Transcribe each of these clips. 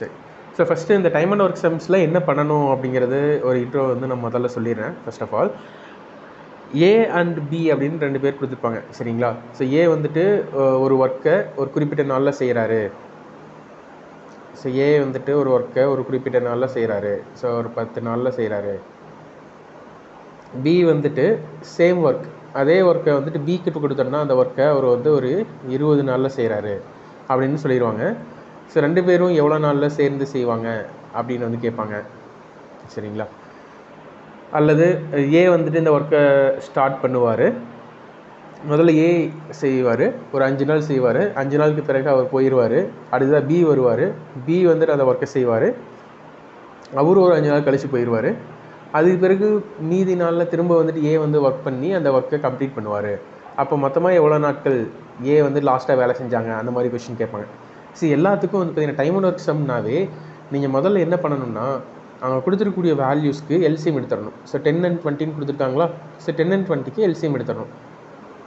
சரி so first இந்த time and work சம்ஸில் என்ன பண்ணணும் அப்படிங்கிறது ஒரு இன்ட்ரோ வந்து நான் முதல்ல சொல்லிடுறேன் first of all A and B அப்படின்னு ரெண்டு பேர் கொடுத்துருப்பாங்க சரிங்களா? ஸோ ஏ வந்துட்டு ஒரு ஒர்க்கை ஒரு குறிப்பிட்ட நாளில் செய்கிறாரு ஸோ ஏ வந்துட்டு ஒரு ஒர்க்கை ஒரு குறிப்பிட்ட நாளில் செய்கிறாரு ஸோ ஒரு பத்து நாளில் செய்கிறாரு பி வந்துட்டு சேம் ஒர்க் அதே ஒர்க்கை வந்துட்டு பிக்கு கொடுத்தோம்னா அந்த ஒர்க்கை அவர் வந்து ஒரு இருபது நாளில் செய்கிறாரு அப்படின்னு சொல்லிடுவாங்க. ஸோ ரெண்டு பேரும் எவ்வளோ நாளில் சேர்ந்து செய்வாங்க அப்படின்னு வந்து கேட்பாங்க. சரிங்களா? அல்லது ஏ வந்துட்டு இந்த ஒர்க்கை ஸ்டார்ட் பண்ணுவார். முதல்ல ஏ செய்வார். ஒரு அஞ்சு நாள் செய்வார். அஞ்சு நாளுக்கு பிறகு அவர் போயிடுவார் அடுத்ததாக பி வருவார். பி வந்துட்டு அந்த ஒர்க்கை செய்வார். அவரும் ஒரு அஞ்சு நாள் கழித்து போயிடுவார் அதுக்கு பிறகு மீதி நாளில் திரும்ப வந்துட்டு ஏ வந்து ஒர்க் பண்ணி அந்த ஒர்க்கை கம்ப்ளீட் பண்ணுவார். அப்போ மொத்தமாக எவ்வளோ நாட்கள் ஏ வந்து லாஸ்ட்டாக வேலை செஞ்சாங்க? அந்த மாதிரி கொஷின் கேட்பாங்க. சி எல்லாத்துக்கும் வந்து பார்த்தீங்கன்னா டைம் அண்ட் ஒர்க் சம்னாவே நீங்கள் முதல்ல என்ன பண்ணணும்னா அவங்க கொடுத்துருக்கக்கூடிய வேல்யூஸ்க்கு எல்சிஎம் எடுத்துடணும். ஸோ டென் அண்ட் டுவெண்ட்டின்னு கொடுத்துருக்காங்களா? ஸோ டென் அண்ட் டுவெண்ட்டிக்கு எல்சிஎம் எடுத்துடணும்.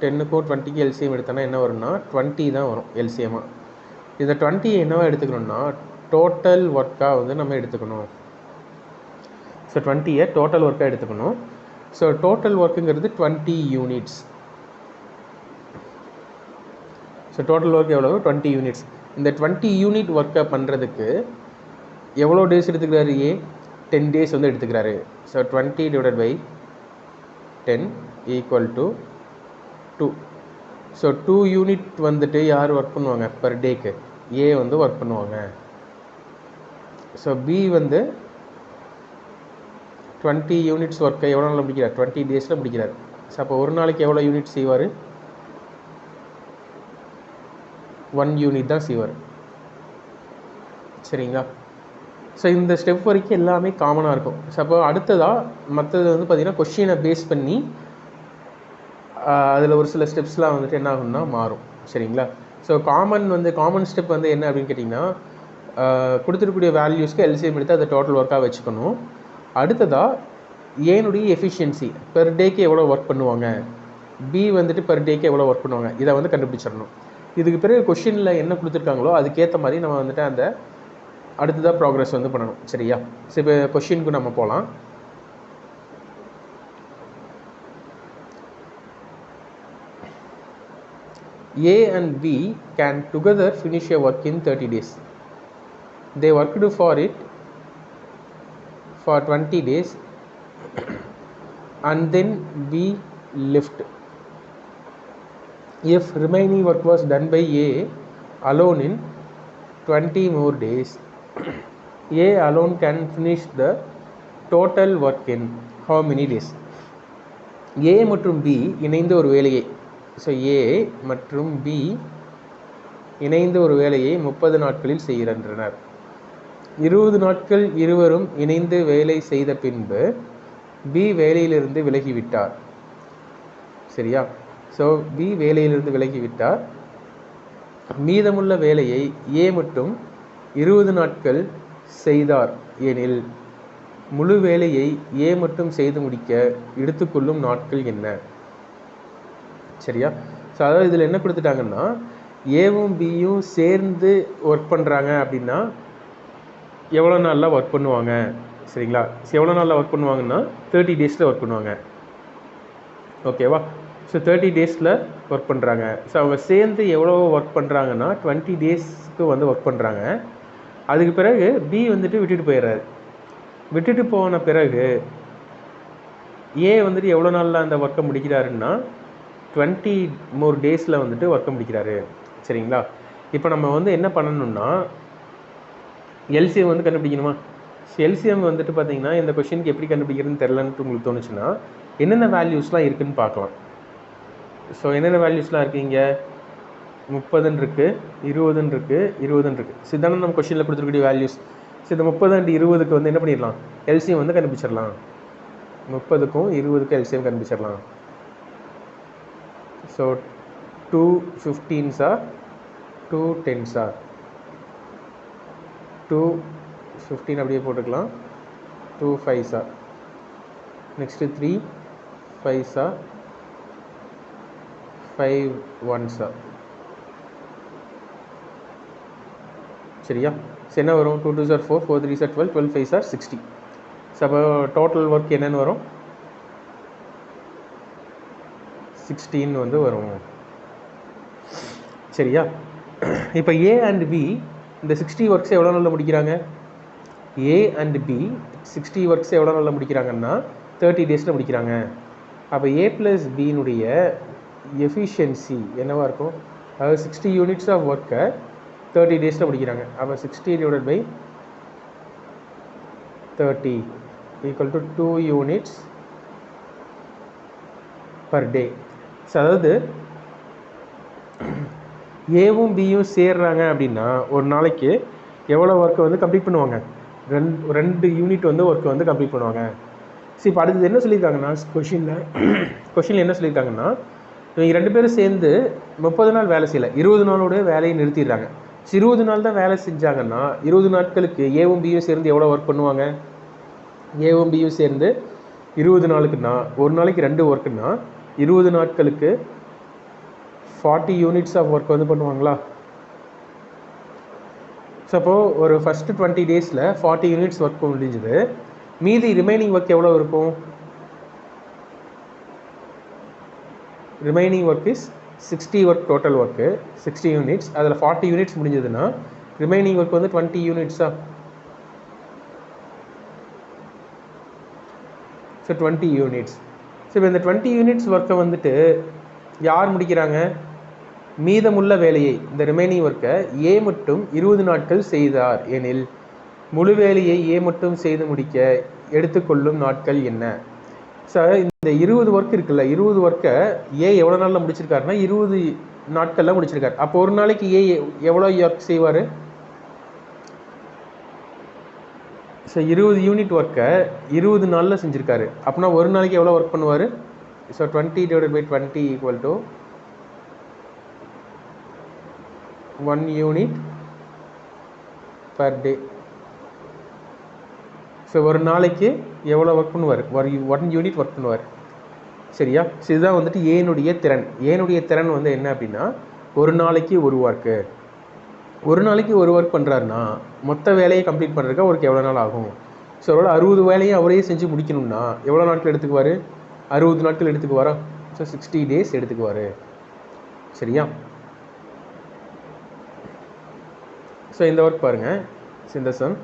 டென்னுக்கோ டுவெண்ட்டிக்கு எல்சிஎம் எடுத்தோன்னா என்ன வரும்னா டுவெண்ட்டி தான் வரும் எல்சிஎமாக இந்த டுவெண்ட்டியை என்னவா எடுத்துக்கணும்னா டோட்டல் ஒர்க்காக வந்து நம்ம எடுத்துக்கணும். ஸோ டுவெண்ட்டியை டோட்டல் ஒர்க்காக எடுத்துக்கணும். So total ஒர்க்குங்கிறது twenty units so total work எவ்வளோ டுவெண்ட்டி யூனிட்ஸ் இந்த டுவெண்ட்டி யூனிட் ஒர்க்கை பண்ணுறதுக்கு எவ்வளோ டேஸ் எடுத்துக்கிறாரு ஏ? டென் டேஸ் வந்து எடுத்துக்கிறாரு. So twenty divide by ten equal to two so two unit வந்துட்டு யார் ஒர்க் பண்ணுவாங்க? பர் டேக்கு ஏ வந்து ஒர்க் பண்ணுவாங்க. ஸோ பி வந்து டுவெண்ட்டி யூனிட்ஸ் ஒர்க்கை எவ்வளோ நாளில் முடிக்கிறார்? டுவெண்ட்டி டேஸில் முடிக்கிறார். ஸோ அப்போ ஒரு நாளைக்கு எவ்வளோ யூனிட் செய்வார்? ஒன் யூனிட் தான் சிவர் சரிங்களா? ஸோ இந்த ஸ்டெப் வரைக்கும் எல்லாமே காமனாக இருக்கும். ஸோ அப்போ அடுத்ததாக மற்றது வந்து பார்த்திங்கன்னா கொஷினை பேஸ் பண்ணி அதில் ஒரு சில ஸ்டெப்ஸ்லாம் வந்துட்டு என்ன ஆகும்னா மாறும். சரிங்களா? ஸோ காமன் வந்து காமன் ஸ்டெப் வந்து என்ன அப்படின்னு கேட்டிங்கன்னா கொடுத்துருக்கூடிய வேல்யூஸ்க்கு எல்சிஎம் எடுத்து அதை டோட்டல் ஒர்க்காக வச்சுக்கணும். அடுத்ததாக ஏனுடைய எஃபிஷியன்சி பெர் டேக்கு எவ்வளோ ஒர்க் பண்ணுவாங்க? பி வந்துட்டு பெர் டேக்கு எவ்வளோ ஒர்க் பண்ணுவாங்க? இதை வந்து கண்டுபிடிச்சிடணும். இதுக்கு பிறகு கொஷினில் என்ன கொடுத்துருக்காங்களோ அதுக்கேற்ற மாதிரி நம்ம வந்துட்டு அந்த அடுத்ததாக ப்ராக்ரஸ் வந்து பண்ணணும் சரியா சரி இப்போ கொஷினுக்கு நம்ம போகலாம் A and B can together finish a work in 30 days. They worked for it for 20 days and then B left. If remaining work was done by A alone in 20 more days, A alone can finish the total work in how many days? A மற்றும் B இணைந்த ஒரு வேலையை so ஏ மற்றும் B இணைந்த ஒரு வேலையை முப்பது நாட்களில் செய்கின்றனர். இருபது நாட்கள் இருவரும் இணைந்து வேலை செய்த பின்பு பி வேலையிலிருந்து விலகிவிட்டார். சரியா? ஸோ பி வேலையிலிருந்து விலகிவிட்டார். மீதமுள்ள வேலையை ஏ மட்டும் இருபது நாட்கள் செய்தார். எனில் முழு வேலையை ஏ மட்டும் செய்து முடிக்க எடுத்துக்கொள்ளும் நாட்கள் என்ன? சரியா? ஸோ அதாவது இதில் என்ன கொடுத்துட்டாங்கன்னா ஏவும் பியும் சேர்ந்து ஒர்க் பண்ணுறாங்க அப்படின்னா எவ்வளோ நாளில் ஒர்க் பண்ணுவாங்க? சரிங்களா? எவ்வளோ நாளில் ஒர்க் பண்ணுவாங்கன்னா தேர்ட்டி டேஸில் ஒர்க் பண்ணுவாங்க. ஓகேவா ஸோ தேர்ட்டி டேஸில் ஒர்க் பண்ணுறாங்க ஸோ அவங்க சேர்ந்து எவ்வளோ ஒர்க் பண்ணுறாங்கன்னா டுவெண்ட்டி டேஸ்க்கு வந்து ஒர்க் பண்ணுறாங்க அதுக்கு பிறகு பி வந்துட்டு விட்டுட்டு போயிடுறாரு. விட்டுட்டு போன பிறகு ஏ வந்துட்டு எவ்வளோ நாளில் அந்த ஒர்க்கை முடிக்கிறாருன்னா டுவெண்ட்டி மோர் டேஸில் வந்துட்டு ஒர்க்கை முடிக்கிறாரு. சரிங்களா? இப்போ நம்ம வந்து என்ன பண்ணணும்னா எல்சிஎம் வந்து கண்டுபிடிக்கணுமா? எல்சிஎம் வந்துட்டு பார்த்தீங்கன்னா இந்த கொஷினுக்கு எப்படி கண்டுபிடிக்கிறதுன்னு தெரிலன்ட்டு உங்களுக்கு தோணுச்சுன்னா என்னென்ன வேல்யூஸ்லாம் இருக்குதுன்னு பார்க்கலாம். ஸோ என்னென்ன வேல்யூஸ்லாம் இருக்குது இங்கே முப்பதுன்னு இருக்குது இருபதுன்னு இருக்குது இருபதுன்னு இருக்குது ஸோ நம்ம கொஷினில் கொடுத்துருக்கக்கூடிய வேல்யூஸ் ஸோ இந்த முப்பது அண்ட் இருபதுக்கு வந்து என்ன பண்ணிடலாம்? எல்சிஎம் வந்து கண்டுபிடிச்சிடலாம். முப்பதுக்கும் இருபதுக்கும் எல்சிஎம் கண்டுபிடிச்சிடலாம். ஸோ டூ ஃபிஃப்டீன்ஸா டூ டென்ஸா டூ ஃபிஃப்டீன் அப்படியே போட்டுக்கலாம். டூ ஃபைவ்ஸா நெக்ஸ்ட்டு த்ரீ ஃபைவ்ஸா ஃபைவ் ஒன்ஸா சரியா? என்ன வரும்? Two two sir four four three sir twelve twelve five sir sixty so அப்போ டோட்டல் ஒர்க் என்னென்னு வரும்? சிக்ஸ்டீன் வந்து வரும். சரியா? இப்போ ஏ அண்ட் பி இந்த சிக்ஸ்டி ஒர்க்ஸ் எவ்வளோ நாளில் முடிக்கிறாங்க? A and B sixty works எவ்வளோ நாளில் முடிக்கிறாங்கன்னா தேர்ட்டி டேஸில் முடிக்கிறாங்க. அப்போ ஏ ப்ளஸ் பியினுடைய எஃபிஷியன்சி என்னவாக இருக்கும்? அதாவது சிக்ஸ்டி யூனிட்ஸ் ஆஃப் ஒர்க்கை தேர்ட்டி டேஸில் முடிக்கிறாங்க. அப்போ sixty divided by thirty equal to two units per day so அதாவது ஏவும் பியும் சேர்றாங்க அப்படின்னா ஒரு நாளைக்கு எவ்வளோ ஒர்க்கை வந்து கம்ப்ளீட் பண்ணுவாங்க? ரெண்டு ரெண்டு யூனிட் வந்து ஒர்க்கை வந்து கம்ப்ளீட் பண்ணுவாங்க. சரி இப்போ அடுத்தது என்ன சொல்லியிருக்காங்கன்னா கொஷினில் கொஷினில் என்ன சொல்லியிருக்காங்கன்னா இவங்க ரெண்டு பேரும் சேர்ந்து முப்பது நாள் வேலை செய்யலை. இருபது நாளோட வேலையை நிறுத்திடுறாங்க. ஸோ இருபது நாள் தான் வேலை செஞ்சாங்கன்னா இருபது நாட்களுக்கு ஏவும் பியும் சேர்ந்து எவ்வளோ ஒர்க் பண்ணுவாங்க? ஏவும் பியும் சேர்ந்து இருபது நாளுக்குன்னா ஒரு நாளைக்கு ரெண்டு ஒர்க்குன்னா இருபது நாட்களுக்கு ஃபார்ட்டி யூனிட்ஸ் ஆஃப் ஒர்க் வந்து பண்ணுவாங்களா? ஸோ அப்போது ஒரு ஃபஸ்ட்டு டுவெண்ட்டி டேஸில் ஃபார்ட்டி யூனிட்ஸ் ஒர்க் முடிஞ்சுது. மீதி ரிமைனிங் ஒர்க் எவ்வளோ இருக்கும்? Remaining work is sixty work total work sixty units அதில் ஃபார்ட்டி யூனிட்ஸ் முடிஞ்சதுன்னா ரிமைனிங் ஒர்க் வந்து டுவெண்ட்டி யூனிட்ஸா ஸோ டுவெண்ட்டி யூனிட்ஸ் ஸோ இப்போ இந்த டுவெண்ட்டி யூனிட்ஸ் ஒர்க்கை வந்துட்டு யார் முடிக்கிறாங்க? மீதமுள்ள வேலையை இந்த ரிமைனிங் ஒர்க்கை ஏ மட்டும் இருபது நாட்கள் செய்தார் எனில் முழு வேலையை ஏ மட்டும் செய்து முடிக்க எடுத்துக்கொள்ளும் நாட்கள் என்ன? சார் இந்த இருபது ஒர்க் இருக்குல்ல இருபது ஒர்க்கை ஏ எவ்வளோ நாளில் முடிச்சிருக்காருன்னா இருபது நாட்களில் முடிச்சிருக்காரு. அப்போ ஒரு நாளைக்கு ஏ எவ்வளோ ஒர்க் செய்வார்? ஸோ இருபது யூனிட் ஒர்க்கை இருபது நாளில் செஞ்சுருக்காரு. அப்படின்னா ஒரு நாளைக்கு எவ்வளோ ஒர்க் பண்ணுவார்? So twenty divide by twenty equal to one unit per day so ஒரு நாளைக்கு எவ்வளோ ஒர்க் பண்ணுவார்? ஒரு ஒன் யூனிட் ஒர்க் பண்ணுவார். சரியா? ஸோ இதுதான் வந்துட்டு ஏனுடைய திறன். ஏனுடைய திறன் வந்து என்ன அப்படின்னா ஒரு நாளைக்கு ஒரு ஒர்க்கு ஒரு நாளைக்கு ஒரு ஒர்க் பண்ணுறாருன்னா மொத்த வேலையை கம்ப்ளீட் பண்ணுறதுக்கு அவருக்கு எவ்வளோ நாள் ஆகும்? ஸோ அதோட அறுபது வேலையும் அவரே செஞ்சு முடிக்கணும்னா எவ்வளோ நாட்கள் எடுத்துக்குவார்? அறுபது நாட்கள் எடுத்துக்குவாரா? ஸோ சிக்ஸ்டி டேஸ் எடுத்துக்குவார். சரியா? ஸோ இந்த ஒர்க் பாருங்கள் ஸோ இந்த sum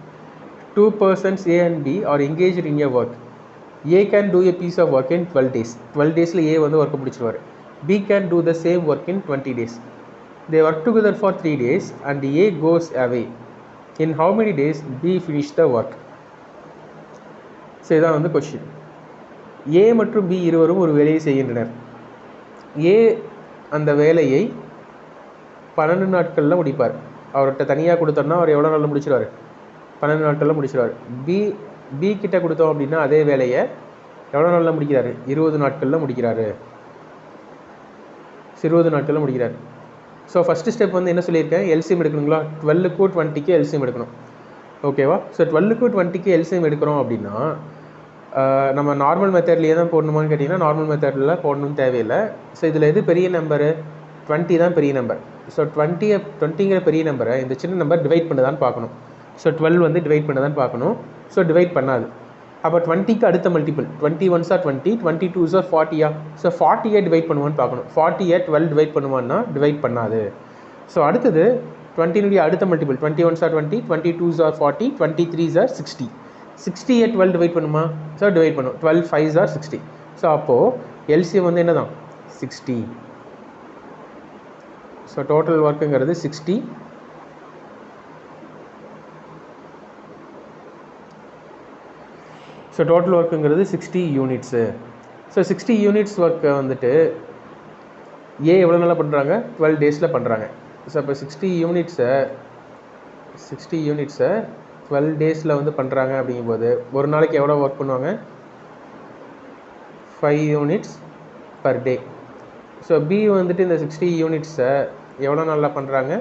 two persons A and B are engage in a work A can do a piece of work in twelve days twelve டேஸில் ஏ வந்து ஒர்க்கை முடிச்சிருவார். B can do the same work in twenty days they work together for three days and A goes away in how many days B finish the work so இதான் வந்து question ஏ மற்றும் B இருவரும் ஒரு வேலையை செய்கின்றனர். ஏ அந்த வேலையை பன்னெண்டு நாட்களில் முடிப்பார். அவர்கிட்ட தனியாக கொடுத்தோம்னா அவர் எவ்வளோ நாளில் முடிச்சிருவார்? பன்னெண்டு நாட்களில் முடிச்சிருவார். பி பி கிட்ட கொடுத்தோம் அப்படின்னா அதே வேலையை எவ்வளோ நாளில் முடிக்கிறாரு? இருபது நாட்களில் முடிக்கிறாரு. இருபது நாட்களில் முடிக்கிறார். ஸோ ஃபஸ்ட்டு ஸ்டெப் வந்து என்ன சொல்லியிருக்கேன்? எல்சிஎம் எடுக்கணுங்களா? டுவெல்லுக்கு டுவெண்ட்டிக்கு எல்சிஎம் எடுக்கணும். ஓகேவா ஸோ டுவெல்லுக்கு டுவெண்ட்டிக்கு எல்சிஎம் எடுக்கிறோம் அப்படின்னா நம்ம நார்மல் மெத்தட்லேயே தான் போடணுமான்னு கேட்டிங்கன்னா நார்மல் மெத்தடில் போடணும்னு தேவையில்லை. ஸோ இதில் எது பெரிய நம்பரு டுவெண்ட்டி தான் பெரிய நம்பர் ஸோ டுவெண்ட்டியை டுவெண்ட்டிங்கிற பெரிய நம்பரை இந்த சின்ன நம்பர் டிவைட் பண்ணுதான்னு பார்க்கணும். ஸோ டுவெல் வந்து டிவைட் பண்ணதான் பார்க்கணும். ஸோ டிவைட் பண்ணாது. அப்போ டுவெண்ட்டிக்கு அடுத்த மல்டிபிள் டுவெண்ட்டி ஒன்ஸா டுவெண்ட்டி டுவெண்ட்டி டூஸ் ஆர் ஃபார்ட்டியா ஸோ ஃபார்ட்டியை டிவைட் பண்ணுவான்னு பார்க்கணும். ஃபார்ட்டியை டுவெல் டிவைட் பண்ணுவான்னா டிவைட் பண்ணாது. ஸோ அடுத்தது டுவெண்ட்டினுடைய அடுத்த multiple twenty ஒன்ஸா twenty twenty twos or forty twenty threes or sixty சிக்ஸ்டியை twelve divide பண்ணுமா? ஸோ டிவைட் பண்ணும். Twelve five or sixty so அப்போது எல்சிஎம் வந்து என்ன தான் சிக்ஸ்டி ஸோ டோட்டல் ஒர்க்குங்கிறது sixty so total ஒர்க்குங்கிறது sixty units so sixty units ஒர்க்கை வந்துட்டு ஏ எவ்வளோ நாளாக பண்ணுறாங்க டுவெல் டேஸில் பண்ணுறாங்க ஸோ அப்போ சிக்ஸ்டி யூனிட்ஸை சிக்ஸ்டி யூனிட்ஸை டுவெல் டேஸில் வந்து பண்ணுறாங்க அப்படிங்கும்போது ஒரு நாளைக்கு எவ்வளோ ஒர்க் பண்ணுவாங்க? Five units per day so B வந்துட்டு இந்த சிக்ஸ்டி யூனிட்ஸை எவ்வளோ நாளில் பண்ணுறாங்க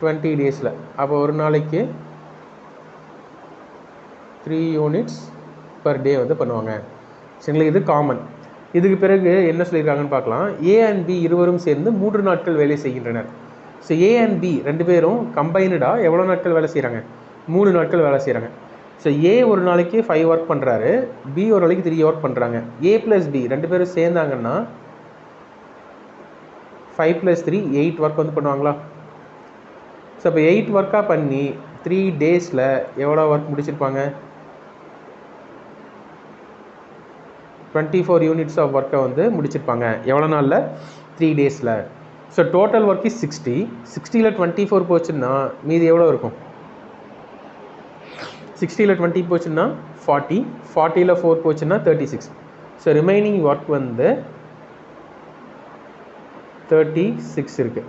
டுவெண்ட்டி டேஸில் அப்போ ஒரு நாளைக்கு த்ரீ யூனிட்ஸ் பர் டே வந்து பண்ணுவாங்க. சரிங்களா? இது காமன் இதுக்கு பிறகு என்ன சொல்லியிருக்காங்கன்னு பார்க்கலாம். ஏ அண்ட் பி இருவரும் சேர்ந்து மூன்று நாட்கள் வேலை செய்கின்றனர். ஸோ ஏ அண்ட் பி ரெண்டு பேரும் கம்பைனடாக எவ்வளோ நாட்கள் வேலை செய்கிறாங்க மூணு நாட்கள் வேலை செய்கிறாங்க ஸோ ஏ ஒரு நாளைக்கு ஃபைவ் ஒர்க் பண்ணுறாரு பி ஒரு நாளைக்கு த்ரீ ஒர்க் பண்ணுறாங்க ஏ ப்ளஸ் பி ரெண்டு பேரும் சேர்ந்தாங்கன்னா five plus three eight work வந்து பண்ணுவாங்களா? ஸோ இப்போ எயிட் ஒர்க்காக பண்ணி த்ரீ டேஸில் எவ்வளோ ஒர்க் முடிச்சிருப்பாங்க? டுவெண்ட்டி ஃபோர் யூனிட்ஸ் ஆஃப் ஒர்க்கை வந்து முடிச்சிருப்பாங்க. எவ்வளோ நாளில்? த்ரீ டேஸில் so total work is sixty சிக்ஸ்டியில் twenty four போச்சுன்னா மீதி எவ்வளோ இருக்கும்? சிக்ஸ்டியில் டுவெண்ட்டி போச்சுன்னா ஃபார்ட்டி ஃபார்ட்டியில் ஃபோர் போச்சுன்னா thirty six so remaining work வந்து தேர்ட்டி சிக்ஸ் இருக்குது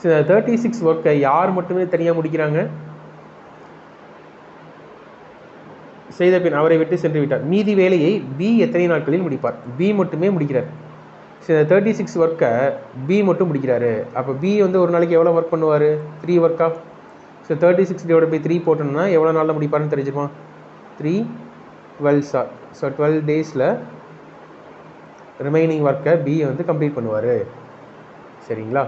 ஸோ தேர்ட்டி சிக்ஸ் ஒர்க்கை யார் மட்டுமே தனியாக முடிக்கிறாங்க? செய்த பின் அவரை விட்டு சென்று விட்டார். மீதி வேலையை பி எத்தனை நாட்களில் முடிப்பார்? பி மட்டுமே முடிக்கிறார். ஸோ தேர்ட்டி சிக்ஸ் ஒர்க்கை பி மட்டும் முடிக்கிறாரு. அப்போ பி வந்து ஒரு நாளைக்கு எவ்வளோ ஒர்க் பண்ணுவார்? த்ரீ ஒர்க்கா so thirty six divide by three போட்டோம்னா எவ்வளோ நாளில் முடிப்பாருன்னு தெரிஞ்சுமா three twelve sir so twelve டேஸில் ரிமைனிங் ஒர்க்கை பி வந்து கம்ப்ளீட் பண்ணுவார். சரிங்களா?